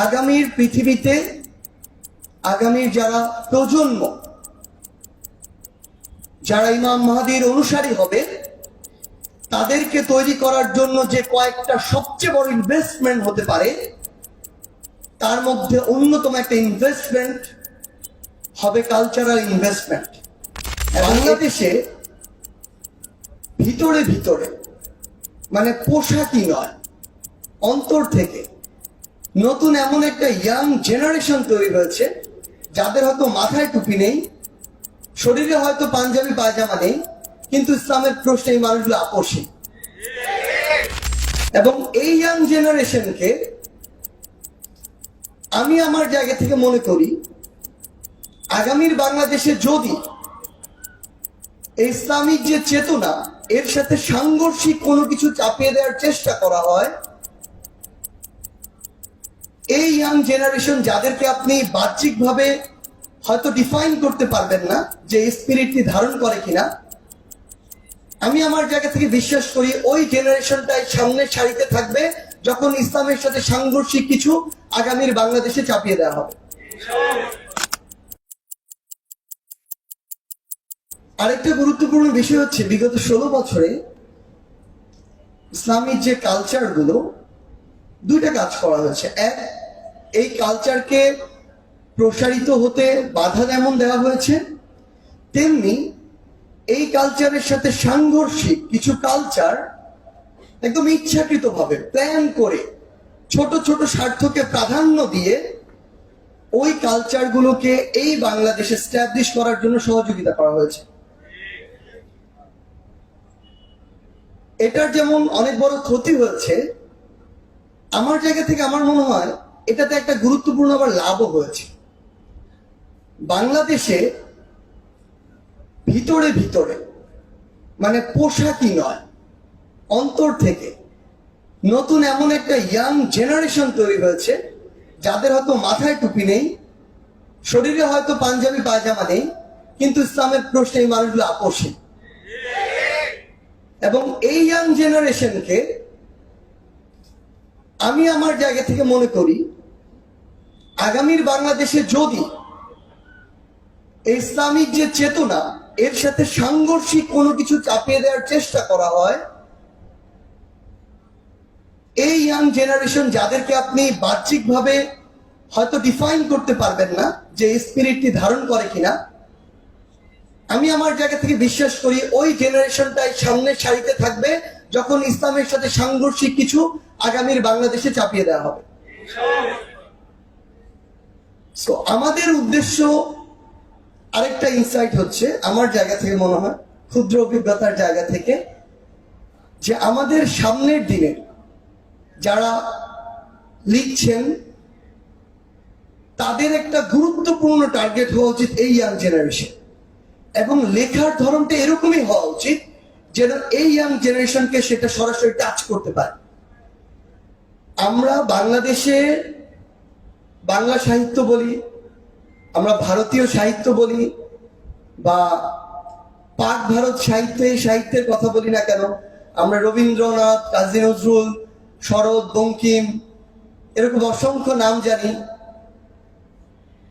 আগামীর পৃথিবীতে আগামীর যারা প্রজন্ম যারা ইমাম মাহাদির অনুসারী হবে তাদেরকে তৈরি করার জন্য যে কয়েকটা সবচেয়ে বড় ইনভেস্টমেন্ট হতে পারে তার মধ্যে অন্যতম একটা ইনভেস্টমেন্ট হবে কালচারাল ইনভেস্টমেন্ট বাংলাদেশে ভিতরে ভিতরে মানে পোশাকই নয় অন্তর থেকে নতুন এমন একটা ইয়াং জেনারেশন তৈরি হয়েছে, যাদের হয়তো মাথায় টুপি নেই, শরীরে হয়তো পাঞ্জাবি পায়জামা নেই, কিন্তু ইসলামের প্রশ্নে এই মানুষগুলো আপোষী। এবং এই ইয়াং জেনারেশনকে আমি আমার জায়গা থেকে মনে করি, আগামীর বাংলাদেশে যদি ইসলামিক যে চেতনা, এর সাথে সাংঘর্ষিক কোনো কিছু চাপিয়ে দেওয়ার চেষ্টা করা হয় ইয়াং জেনারেশন যাদেরকে আপনি বাহ্যিকভাবে হয়তো ডিফাইন করতে পারবেন না যে স্পিরিটটি ধারণ করে কিনা, আমি আমার জায়গা থেকে বিশ্বাস করি ওই জেনারেশনটাই সামনের সারিতে থাকবে যখন ইসলামের সাথে সাংঘর্ষিক কিছু আগামীর বাংলাদেশে চাপিয়ে দেওয়া হবে। আরেকটা গুরুত্বপূর্ণ বিষয় হচ্ছে, বিগত ষোলো বছরে ইসলামিক যে কালচারগুলো দুইটা কাজ করা হয়েছে। এক এই কালচারকে প্রসারিত হতে বাধা যেমন দেওয়া হয়েছে, তেমনি এই কালচারের সাথে সাংঘর্ষিক কিছু কালচার একদম ইচ্ছাকৃতভাবে প্ল্যান করে ছোট ছোট স্বার্থকে প্রাধান্য দিয়ে ওই কালচারগুলোকে এই বাংলাদেশে স্ট্যাবলিশ করার জন্য সহযোগিতা করা হয়েছে। এটার যেমন অনেক বড় ক্ষতি হয়েছে, আমার জায়গা থেকে আমার মনে হয় এটাতে একটা গুরুত্বপূর্ণ আবার লাভও হয়েছে। বাংলাদেশে ভিতরে ভিতরে মানে পোশাকই নয়, অন্তর থেকে নতুন এমন একটা ইয়াং জেনারেশন তৈরি হয়েছে, যাদের হয়তো মাথায় টুপি নেই, শরীরে হয়তো পাঞ্জাবি পায়জামা নেই, কিন্তু ইসলামের প্রশ্নে এই মানুষগুলো আপোষী। এবং এই ইয়াং জেনারেশনকে আমি আমার জায়গা থেকে মনে করি, আগামীর বাংলাদেশে যদি ইসলামিক যে চেতনা, এর সাথে সাংঘর্ষিক কোনো কিছু চাপিয়ে দেওয়ার চেষ্টা করা হয়, এই ইয়াং জেনারেশন যাদেরকে আপনি বাহ্যিকভাবে হয়তো ডিফাইন করতে পারবেন না, যে স্পিরিটটি ধারণ করে কিনা, আমি আমার জায়গা থেকে বিশ্বাস করি ওই জেনারেশনটাই সামনের সারিতে থাকবে। যখন ইসলামের সাথে সাংঘর্ষিক কিছু আগামীর বাংলাদেশে চাপিয়ে দেওয়া হবে। আমাদের উদ্দেশ্য আরেকটা ইনসাইট হচ্ছে, আমার জায়গা থেকে মনে হয়, ক্ষুদ্র অভিজ্ঞতার জায়গা থেকে, যে আমাদের সামনের দিনে যারা লিখছেন, তাদের একটা গুরুত্বপূর্ণ টার্গেট হওয়া উচিত এই ইয়াং জেনারেশন এবং লেখার ধরনটা এরকমই হওয়া উচিত যেন এই ইয়াং জেনারেশনকে সেটা সরাসরি টাচ করতে পারে। আমরা বাংলাদেশে বাংলা সাহিত্য বলি, আমরা ভারতীয় সাহিত্য বলি, বা পাক ভারত সাহিত্যে সাহিত্যের কথা বলি না কেন, আমরা রবীন্দ্রনাথ, কাজী নজরুল, শরৎ, বঙ্কিম, এরকম অসংখ্য নাম জানি।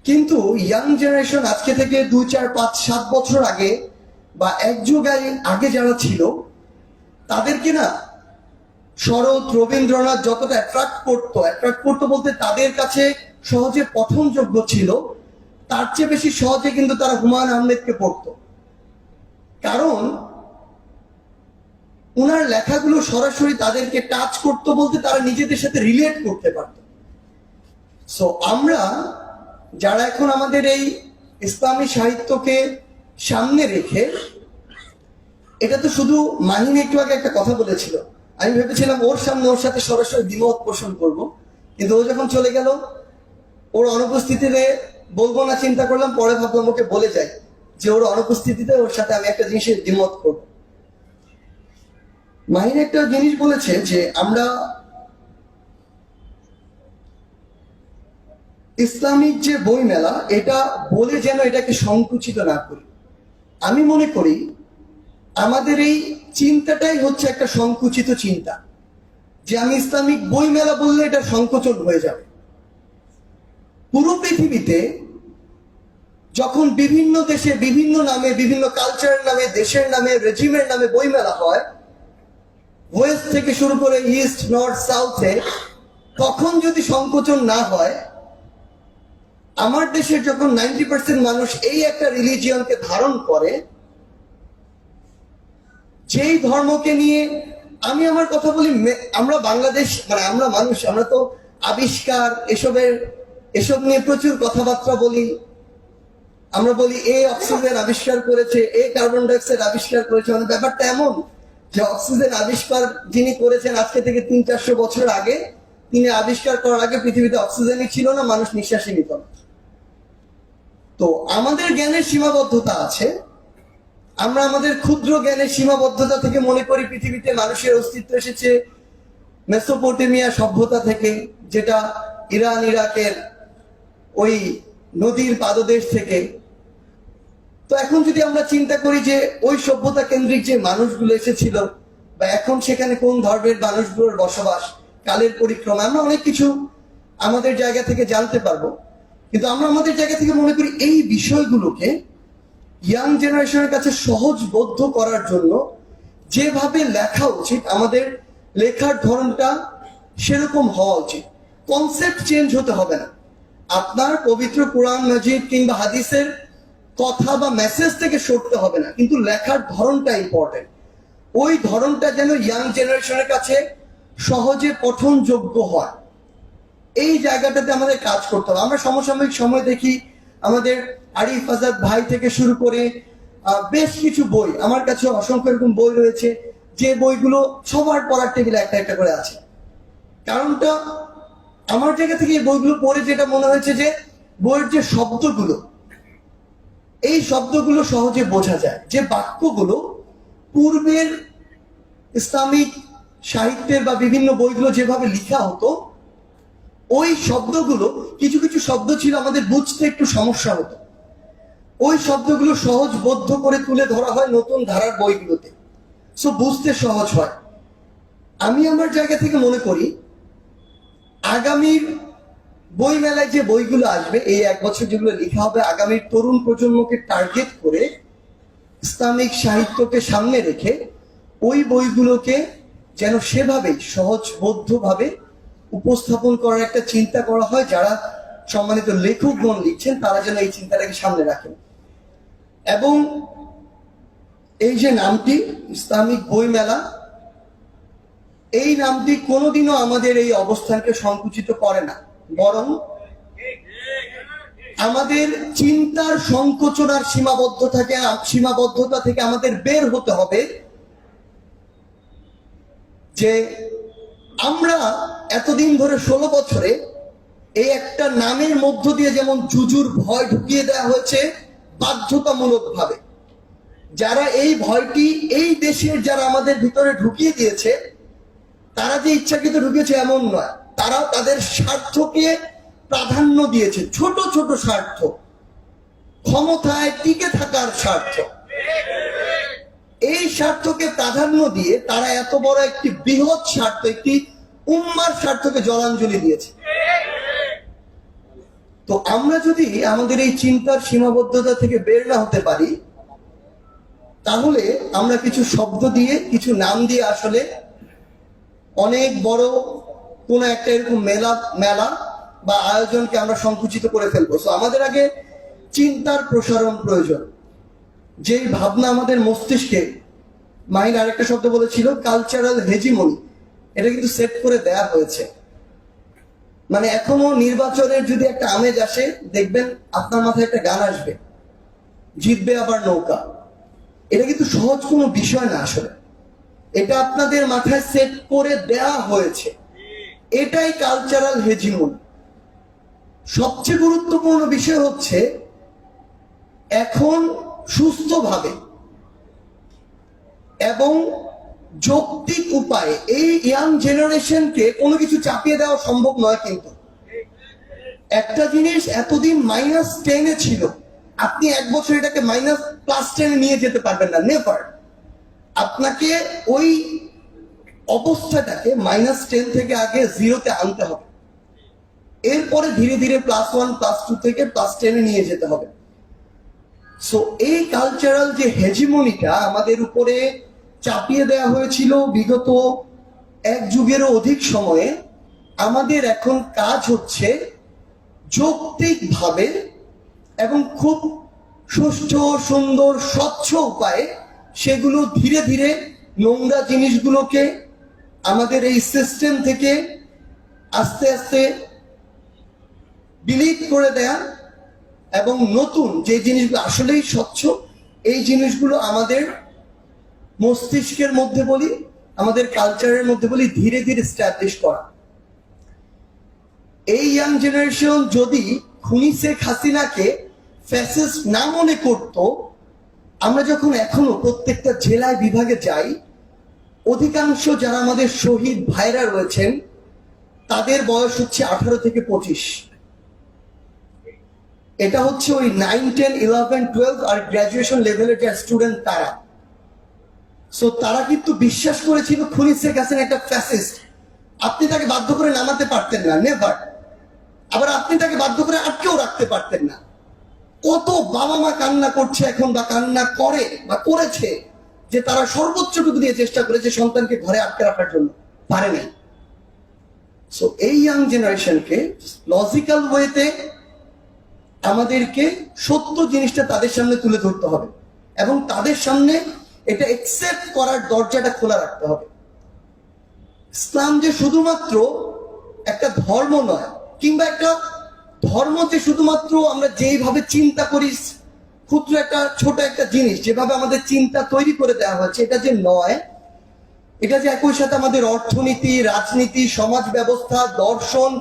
কিন্তু ইয়াং জেনারেশন আজকে থেকে দুই চার, পাঁচ, সাত বছর আগে এক আগে আগে যারা ছিল তাদেরকে না শরৎ, রবীন্দ্রনাথ যতটা অ্যাট্রাক্ট করতো অ্যাট্রাক্ট করতো বলতে তাদের কাছে সহজে পঠনযোগ্য ছিল, তার চেয়ে বেশি সহজে কিন্তু তারা হুমায়ুন আহমেদকে পড়তো। কারণ ওনার লেখাগুলো সরাসরি তাদেরকে টাচ করতো বলতে তারা নিজেদের সাথে রিলেট করতে পারত। সো আমরা, যারা এখন আমাদের এই ইসলামী সাহিত্যকে সামনে রেখে, এটা তো শুধু মাহিন একটু আগে একটা কথা বলেছিল। আমি ভেবেছিলাম ওর সামনে ওর সাথে সরাসরি দ্বিমত পোষণ করব, কিন্তু ও যখন চলে গেল, ওর অনুপস্থিতিতে বলব না, চিন্তা করলাম, পরে ভাবলাম ওকে বলে যাই যে ওর অনুপস্থিতিতে ওর সাথে আমি একটা জিনিসের দ্বিমত করব। মাহিন একটা জিনিস বলেছে যে আমরা ইসলামিক যে বই মেলা এটা বলে যেন এটাকে সংকুচিত না করি। আমি মনে করি আমাদের এই চিন্তাটাই হচ্ছে একটা সংকুচিত চিন্তা যে আমি ইসলামিক বই মেলা বললে এটা সংকোচন হয়ে যাবে। পুরো পৃথিবীতে যখন বিভিন্ন দেশে বিভিন্ন নামে, বিভিন্ন কালচারের নামে, দেশের নামে রেজিমের নামে বইমেলা হয় ওয়েস্ট থেকে শুরু করে ইস্ট নর্থ সাউথে তখন যদি সংকোচন না হয় আমার দেশের যখন নাইনটি পার্সেন্ট মানুষ এই একটা রিলিজিয়নকে ধারণ করে, যেই ধর্মকে নিয়ে আমি আমার কথা বলি আমরা বাংলাদেশ মানে আমরা মানুষ, আমরা তো আবিষ্কার, এসবের, এসব নিয়ে প্রচুর কথাবার্তা বলি। আমরা বলি, এ অক্সিজেন আবিষ্কার করেছে, এ কার্বন ডাইঅক্সাইড আবিষ্কার করেছে মানে ব্যাপারটা এমন যে অক্সিজেন আবিষ্কার যিনি করেছেন আজকে থেকে তিন চারশো বছর আগে, তিনি আবিষ্কার করার আগে পৃথিবীতে অক্সিজেনই ছিল না, মানুষ নিঃশ্বাসই নিত তো আমাদের জ্ঞানের সীমাবদ্ধতা আছে। আমরা আমাদের ক্ষুদ্র জ্ঞানের সীমাবদ্ধতা থেকে মনে করি পৃথিবীতে মানুষের অস্তিত্ব এসেছে মেসোপটেমিয়া সভ্যতা থেকে, যেটা ইরান, ইরাকের ওই নদীর পাদদেশ থেকে। তো এখন যদি আমরা চিন্তা করি যে ওই সভ্যতা কেন্দ্রিক যে মানুষগুলো এসেছিল, বা এখন সেখানে কোন ধর্মের মানুষগুলোর বসবাস, কালের পরিক্রমা, আমরা অনেক কিছু আমাদের জায়গা থেকে জানতে পারব। কিন্তু আমরা আমাদের জায়গা থেকে মনে করি এই বিষয়গুলোকে ইয়াং জেনারেশনের কাছে সহজবোধ্য করার জন্য যেভাবে লেখা উচিত, আমাদের লেখার ধরনটা সেরকম হওয়া উচিত। কনসেপ্ট চেঞ্জ হতে হবে না। আপনার পবিত্র কোরআন, মজিদ কিংবা হাদিসের কথা বা মেসেজ থেকে সরতে হবে না, কিন্তু লেখার ধরনটা ইম্পর্টেন্ট ওই ধরনটা যেন ইয়াং জেনারেশনের কাছে সহজে পঠনযোগ্য হয়। এই জায়গাটাতে আমাদের কাজ করতে হবে। আমরা সমসাময়িক সময় দেখি, আমাদের আরিফ আজাদ ভাই থেকে শুরু করে বেশ কিছু বই, আমার কাছে অসংখ্য এরকম বই রয়েছে, যে বইগুলো সবার পড়ার টেবিলে একটা একটা করে আছে। কারণটা আমার জায়গা থেকে এই বইগুলো পড়ে যেটা মনে হয়েছে যে, বইয়ের যে শব্দগুলো, এই শব্দগুলো সহজে বোঝা যায়। যে বাক্যগুলো পূর্বের ইসলামিক সাহিত্যের বা বিভিন্ন বইগুলো যেভাবে লিখা হতো ওই শব্দগুলো, কিছু কিছু শব্দ ছিল আমাদের বুঝতে একটু সমস্যা হতো। ওই শব্দগুলো সহজ বোধ্য করে তুলে ধরা হয় নতুন ধারার বইগুলোতে। সো বুঝতে সহজ হয়। আমি আমার জায়গা থেকে মনে করি, আগামীর বই মেলায় যে বইগুলো আসবে, এই এক বছর যেগুলো লেখা হবে, আগামীর তরুণ প্রজন্মকে টার্গেট করে ইসলামিক সাহিত্যকে সামনে রেখে ওই বইগুলোকে যেন সেভাবেই সহজবোধ্যভাবে উপস্থাপন করার একটা চিন্তা করা হয়, যারা সম্মানিত লেখকগণ লিখছেন, তারা যেন এই চিন্তাটাকে সামনে রাখেন। এবং এই যে নামটি, ইসলামিক বই মেলা এই নামটি কোনোদিনও আমাদের এই অবস্থানকে সংকুচিত করে না। বরং আমাদের চিন্তার সংকোচনার সীমাবদ্ধ থেকে সীমাবদ্ধতা থেকে আমাদের বের হতে হবে যে আমরা এতদিন ধরে ষোলো বছরে এই একটা নামের মধ্য দিয়ে যেমন জুজুর ভয় ঢুকিয়ে দেওয়া হয়েছে বাধ্যতামূলক ভাবে যারা এই ভয়টি এই দেশের যারা আমাদের ভিতরে ঢুকিয়ে দিয়েছে, তারা যে ইচ্ছাকৃত ঢুকেছে এমন নয়। তারা তাদের স্বার্থকে প্রাধান্য দিয়েছে, ছোট ছোট স্বার্থ। ক্ষমতায় টিকে থাকার স্বার্থ। এই স্বার্থকে প্রাধান্য দিয়ে তারা এত বড় একটি বৃহৎ স্বার্থ, একটি উম্মার স্বার্থকে জলাঞ্জলি দিয়েছে। তো আমরা যদি আমাদের এই চিন্তার সীমাবদ্ধতা থেকে বের না হতে পারি, তাহলে আমরা কিছু শব্দ দিয়ে, কিছু নাম দিয়ে আসলে অনেক বড় কোন একটা এরকম মেলা মেলা বা আয়োজনকে আমরা সংকুচিত করে ফেলব। তো আমাদের আগে চিন্তার প্রসারণ প্রয়োজন। যেই ভাবনা আমাদের মস্তিষ্কে মাহিন আরেকটা শব্দ বলেছিল কালচারাল হেজিমনি এটা কিন্তু সেট করে দেয়া হয়েছে। মানে এখনও নির্বাচনের যদি একটা আমেজ আসে, দেখবেন আপনার মাথায় একটা গান আসবে। জিতবে আবার নৌকা। এটা কিন্তু সহজ কোনো বিষয় না আসলে। এটা আপনাদের মাথায় সেট করে দেয়া হয়েছে। এটাই কালচারাল হেজিমন সবচেয়ে গুরুত্বপূর্ণ বিষয় হচ্ছে, এখন সুস্থভাবে। এবং যৌক্তিক উপায়ে এই ইয়াং জেনারেশনকে কোনো কিছু চাপিয়ে দেওয়া সম্ভব নয় কিন্তু। একটা জিনিস এতদিন মাইনাস টেনে ছিল, আপনি এক বছর এটাকে মাইনাস প্লাস টেনে নিয়ে যেতে পারবেন না নেভার আপনাকে ওই অবস্থাটাকে মাইনাস টেন থেকে আগে জিরোতে আনতে হবে। এরপরে ধীরে ধীরে প্লাস ওয়ান প্লাস টু থেকে প্লাস টেনে নিয়ে যেতে হবে। সো এই কালচারাল যে হেজিমনিটা আমাদের উপরে চাপিয়ে দেওয়া হয়েছিল বিগত এক যুগেরও অধিক সময়ে, আমাদের এখন কাজ হচ্ছে যৌক্তিকভাবে এবং খুব সুষ্ঠু, সুন্দর, স্বচ্ছ উপায়ে সেগুলো ধীরে ধীরে নোংরা জিনিসগুলোকে আমাদের এই সিস্টেম থেকে আস্তে আস্তে বিলীত করে দেয়া এবং নতুন যে জিনিসগুলো আসলেই স্বচ্ছ, এই জিনিসগুলো আমাদের মস্তিষ্কের মধ্যে বলি, আমাদের কালচারের মধ্যে বলি ধীরে ধীরে স্ট্যাবলিশ করা। এই ইয়াং জেনারেশন যদি খুনি শেখ হাসিনাকে ফ্যাসিস্ট না মনে করত, আমরা যখন এখনও প্রত্যেকটা জেলায় বিভাগে যাই, অধিকাংশ যারা আমাদের শহীদ ভাইরা রয়েছেন, তাদের বয়স হচ্ছে আঠারো থেকে পঁচিশ। এটা হচ্ছে ওই নাইন টেন ইলেভেন টুয়েলভ আর গ্রাজুয়েশন লেভেলের যে স্টুডেন্ট তারা। সো তারা কিন্তু বিশ্বাস করেছিল খুনি শেখ হাসিনা একটা ফ্যাসিস্ট আপনি তাকে বাধ্য করে নামাতে পারতেন না নেভার আবার আপনি তাকে বাধ্য করে আটকেও রাখতে পারতেন না। কত বাবা মা কান্না করছে এখন বা কান্না করে বা করেছে যে তারা সর্বোচ্চটুকু দিয়ে চেষ্টা করেছে সন্তানকে ঘরে আটকে রাখার জন্য। পারে নাই। সো এই ইয়াং জেনারেশনকে লজিক্যাল ওয়েতে আমাদেরকে সত্য জিনিসটা তাদের সামনে তুলে ধরতে হবে এবং তাদের সামনে এটা একসেপ্ট করার দরজাটা খোলা রাখতে হবে। ইসলাম যে শুধুমাত্র একটা ধর্ম নয়, কিংবা একটা ধর্ম যে শুধুমাত্র আমরা যেইভাবে চিন্তা করি, ক্ষুদ্র একটা, ছোট একটা জিনিস, যেভাবে আমাদের চিন্তা তৈরি করে দেওয়া হয়েছে, এটা যে নয়, এটা যে একই সাথে আমাদের অর্থনীতি, রাজনীতি, সমাজ ব্যবস্থা, দর্শন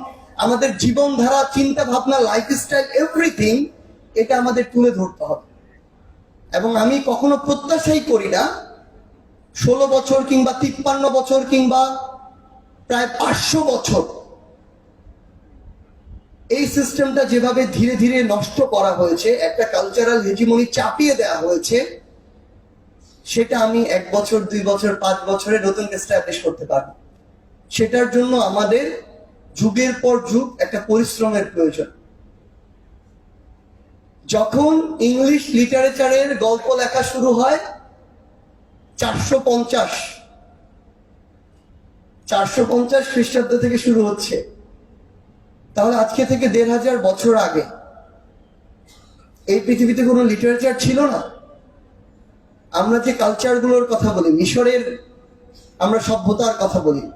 আমাদের জীবনধারা চিন্তা ভাবনা লাইফস্টাইল এভরিথিং এটা আমাদের তুলে ধরতে হবে। এবং আমি কখনো প্রত্যাশাই করি না, ষোলো বছর কিংবা তিপ্পান্ন বছর কিংবা প্রায় পাঁচশো বছর, এই সিস্টেমটা যেভাবে ধীরে ধীরে নষ্ট করা হয়েছে, একটা কালচারাল হেজিমনি চাপিয়ে দেওয়া হয়েছে, সেটা আমি এক বছর, দুই বছর, পাঁচ বছরে নতুন এস্টাবলিশ করতে পারব। সেটার জন্য আমাদের যুগের পর যুগ একটা পরিশ্রমের প্রয়োজন। যখন ইংলিশ লিটারেচারের গল্প লেখা শুরু হয়, চারশো পঞ্চাশ চারশো পঞ্চাশ খ্রিস্টাব্দ থেকে শুরু হচ্ছে। তাহলে আজকে থেকে দেড় হাজার বছর আগে এই পৃথিবীতে কোনো লিটারেচার ছিল না? আমরা যে কালচারগুলোর কথা বলি, মিশরের আমরা সভ্যতার কথা বলি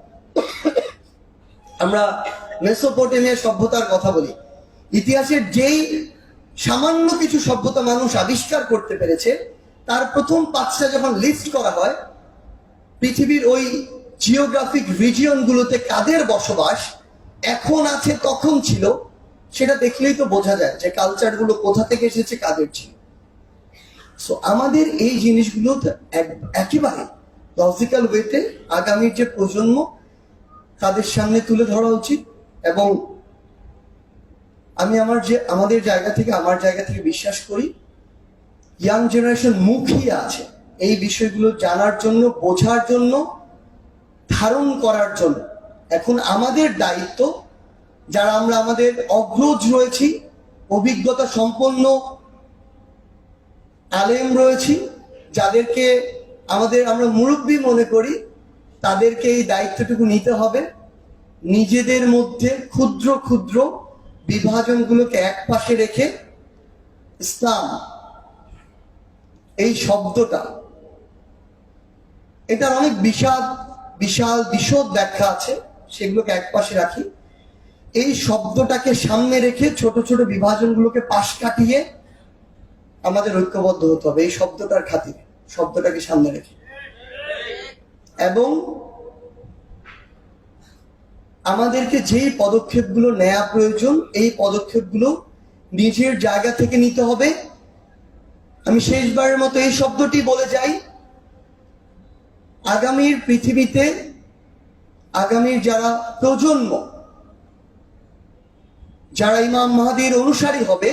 আমরা মেসোপটেমিয়া সভ্যতার কথা বলি। ইতিহাসের যেই সামান্য কিছু সভ্যতা মানুষ আবিষ্কার করতে পেরেছে, তার প্রথম পাঁচটা যখন লিস্ট করা হয়, পৃথিবীর ওই জিওগ্রাফিক রিজিয়ন গুলোতে কাদের বসবাস এখন আছে, তখন ছিল, সেটা দেখলেই তো বোঝা যায় যে কালচারগুলো কোথা থেকে এসেছে, কাদের ছিল। সো আমাদের এই জিনিসগুলো এক- একেবারে লজিক্যাল ওয়েতে আগামীর যে প্রজন্ম তাদের সামনে তুলে ধরা উচিত এবং আমি আমার যে, আমাদের জায়গা থেকে, আমার জায়গা থেকে বিশ্বাস করি ইয়াং জেনারেশন মুখিয়ে আছে এই বিষয়গুলো জানার জন্য, বোঝার জন্য, ধারণ করার জন্য। এখন আমাদের দায়িত্ব, যারা আমরা আমাদের অগ্রজ রয়েছি, অভিজ্ঞতা সম্পন্ন আলেম রয়েছি, যাদেরকে আমাদের আমরা মুরব্বী মনে করি তাদেরকে এই দায়িত্বটুকু নিতে হবে। নিজেদের মধ্যে ক্ষুদ্র ক্ষুদ্র বিভাজনগুলোকে এক পাশে রেখে ইসলাম এই শব্দটা, এটার অনেক বিশাল বিশাল বিশদ ব্যাখ্যা আছে, সেগুলোকে এক পাশে রাখি। এই শব্দটাকে সামনে রেখে ছোট ছোট বিভাজনগুলোকে পাশ কাটিয়ে আমাদের ঐক্যবদ্ধ হতে হবে এই শব্দটার খাতিরে, শব্দটাকে সামনে রেখে। এবং আমাদেরকে যেই পদক্ষেপগুলো নেওয়া প্রয়োজন, এই পদক্ষেপগুলো নিজের জায়গা থেকে নিতে হবে। আমি শেষবারের মতো এই শব্দটি বলে যাই। আগামীর পৃথিবীতে, আগামীর যারা প্রজন্ম, যারা ইমাম মাহাদির অনুসারী হবে,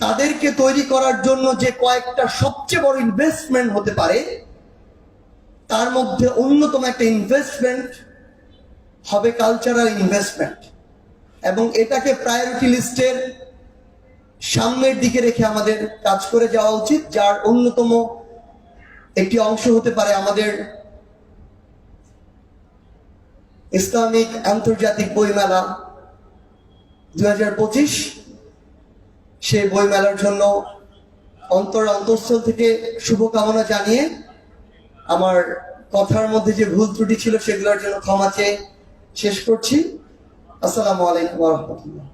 তাদেরকে তৈরি করার জন্য যে কয়েকটা সবচেয়ে বড় ইনভেস্টমেন্ট হতে পারে তার মধ্যে অন্যতম একটা ইনভেস্টমেন্ট হবে কালচারাল ইনভেস্টমেন্ট এবং এটাকে প্রায়োরিটি লিস্টের সামনের দিকে রেখে আমাদের কাজ করে যাওয়া উচিত, যার অন্যতম একটি অংশ হতে পারে আমাদের ইসলামিক আন্তর্জাতিক বইমেলা দুই হাজার পঁচিশ। সেই বইমেলার জন্য অন্তর অন্তঃস্থল থেকে শুভকামনা জানিয়ে আমার কথার মধ্যে যে ভুল ত্রুটি ছিল সেগুলোর জন্য ক্ষমা চেয়ে শেষ করছি। আসসালামু আলাইকুম রহমতুল্লাহ।